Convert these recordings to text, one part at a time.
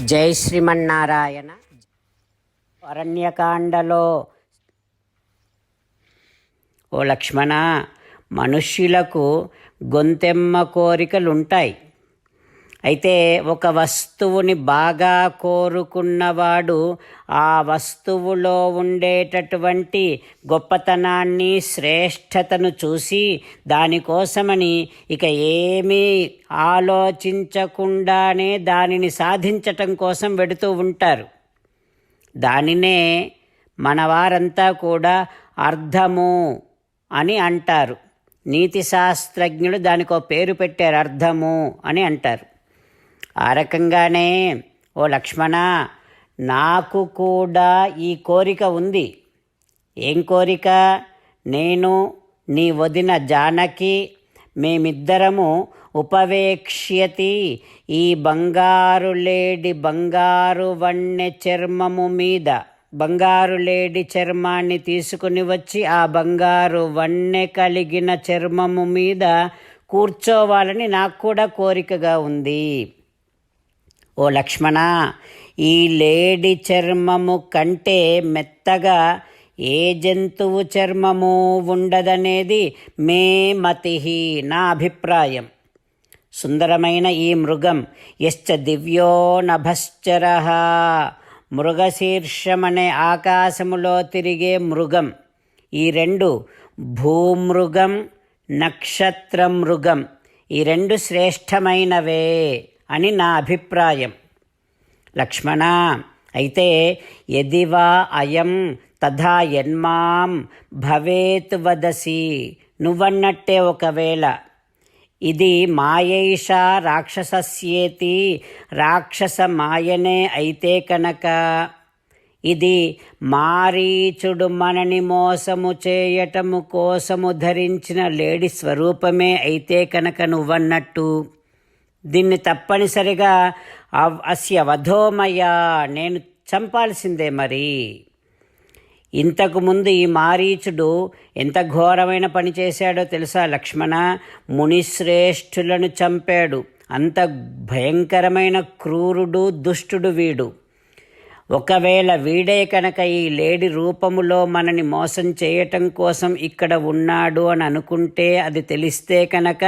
జై శ్రీమన్నారాయణ. అరణ్యకాండలో ఓ లక్ష్మణ మనుష్యులకు గొంతెమ్మ కోరికలుంటాయి. అయితే ఒక వస్తువుని బాగా కోరుకున్నవాడు ఆ వస్తువులో ఉండేటటువంటి గొప్పతనాన్ని శ్రేష్టతను చూసి దానికోసమని ఇక ఏమీ ఆలోచించకుండానే దానిని సాధించటం కోసం వెడుతూ ఉంటారు. దానినే మనవారంతా కూడా అర్థము అని అంటారు. నీతి శాస్త్రజ్ఞులు దానికో పేరు పెట్టారు అర్థము అని అంటారు. ఆ రకంగానే ఓ లక్ష్మణ నాకు కూడా ఈ కోరిక ఉంది. ఏం కోరిక? నేను నీ వదిన జానకి మేమిద్దరము ఉపవేక్ష్యతి. ఈ బంగారు లేడి బంగారు వన్నె చర్మము మీద బంగారు లేడి చర్మాన్ని తీసుకుని వచ్చి ఆ బంగారు వన్నె కలిగిన చర్మము మీద కూర్చోవాలని నాకు కూడా కోరికగా ఉంది. ఓ లక్ష్మణ ఈ లేడి చర్మము కంటే మెత్తగా ఏ జంతువు చర్మము ఉండదనేది మే మతి నా అభిప్రాయం. సుందరమైన ఈ మృగం యశ్చ దివ్యో నభశ్చర. మృగశీర్షమనే ఆకాశములో తిరిగే మృగం. ఈ రెండు భూమృగం నక్షత్ర మృగం ఈ రెండు శ్రేష్టమైనవే. అని నా అభిప్రాయం. లక్ష్మణ అయితే ఎదివా అయం తథా యన్మాం భవేత్ వదసి నువ్వన్నట్టే ఒకవేళ. ఇది మాయైష రాక్షసస్యేతి రాక్షస మాయనే అయితే కనుక. ఇది మారీచుడు మనని మోసము చేయటము కోసము ధరించిన లేడి స్వరూపమే అయితే కనుక నువ్వన్నట్టు. దీన్ని తప్పనిసరిగా అవ్- అస్య వధోమయ. నేను చంపాల్సిందే మరి. ఇంతకుముందు ఈ మారీచుడు ఎంత ఘోరమైన పని చేశాడో తెలుసా లక్ష్మణ? మునిశ్రేష్ఠులను చంపాడు. అంత భయంకరమైన క్రూరుడు దుష్టుడు వీడు. ఒకవేళ వీడే కనుక ఈ లేడి రూపములో మనని మోసం చేయటం కోసం ఇక్కడ ఉన్నాడు అని అనుకుంటే అది తెలిస్తే కనుక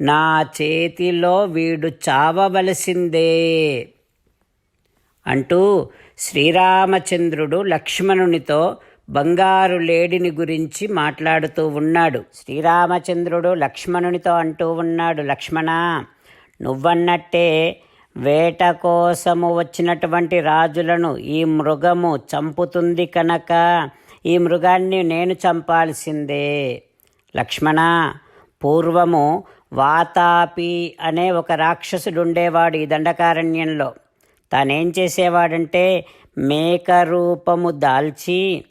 నా చేతిలో వీడు చావవలసిందే అంటూ శ్రీరామచంద్రుడు లక్ష్మణునితో బంగారు లేడిని గురించి మాట్లాడుతూ ఉన్నాడు. శ్రీరామచంద్రుడు లక్ష్మణునితో అంటూ ఉన్నాడు లక్ష్మణ నువ్వన్నట్టే వేట కోసము వచ్చినటువంటి రాజులను ఈ మృగము చంపుతుంది కనుక ఈ మృగాన్ని నేను చంపాల్సిందే. లక్ష్మణ పూర్వము వాతాపి అనే ఒక రాక్షసుడు ఉండేవాడు ఈ దండకారణ్యంలో. తానేం చేసేవాడంటే మేక రూపము దాల్చి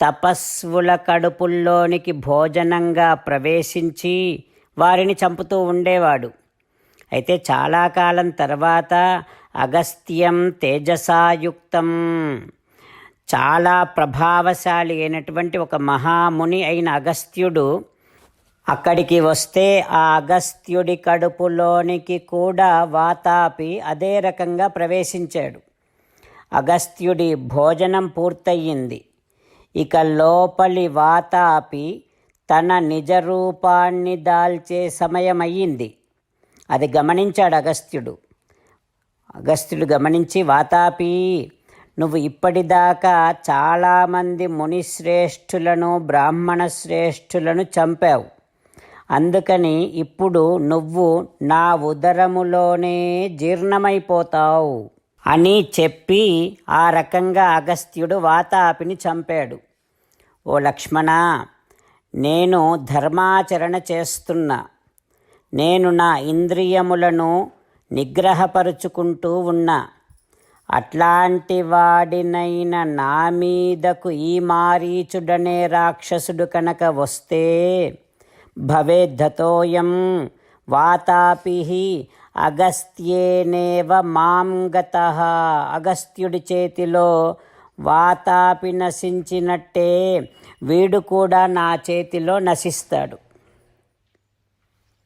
తపస్వుల కడుపుల్లోనికి భోజనంగా ప్రవేశించి వారిని చంపుతూ ఉండేవాడు. అయితే చాలా కాలం తర్వాత అగస్త్యం తేజసాయుక్తం. చాలా ప్రభావశాలి అయినటువంటి ఒక మహాముని అయిన అగస్త్యుడు అక్కడికి వస్తే ఆ అగస్త్యుడి కడుపులోనికి కూడా వాతాపి అదే రకంగా ప్రవేశించాడు. అగస్త్యుడి భోజనం పూర్తయింది. ఇక లోపలి వాతాపి తన నిజ రూపాన్ని దాల్చే సమయమయ్యింది. అది గమనించాడు అగస్త్యుడు. అగస్త్యుడు గమనించి వాతాపి నువ్వు ఇప్పటిదాకా చాలామంది మునిశ్రేష్ఠులను బ్రాహ్మణ శ్రేష్ఠులను చంపావు. అందుకని ఇప్పుడు నువ్వు నా ఉదరములోనే జీర్ణమైపోతావు అని చెప్పి ఆ రకంగా అగస్త్యుడు వాతాపిని చంపాడు. ఓ లక్ష్మణ నేను ధర్మాచరణ చేస్తున్నా. నేను నా ఇంద్రియములను నిగ్రహపరుచుకుంటూ ఉన్నా అట్లాంటి వాడినైన నా మీదకు ఈ మారీచుడనే రాక్షసుడు కనుక వస్తే భవేద్ధతోయం వాతాపి అగస్త్యేనేవ మాం గత. అగస్త్యుడి చేతిలో వాతాపి నశించినట్టే వీడు కూడా నా చేతిలో నశిస్తాడు.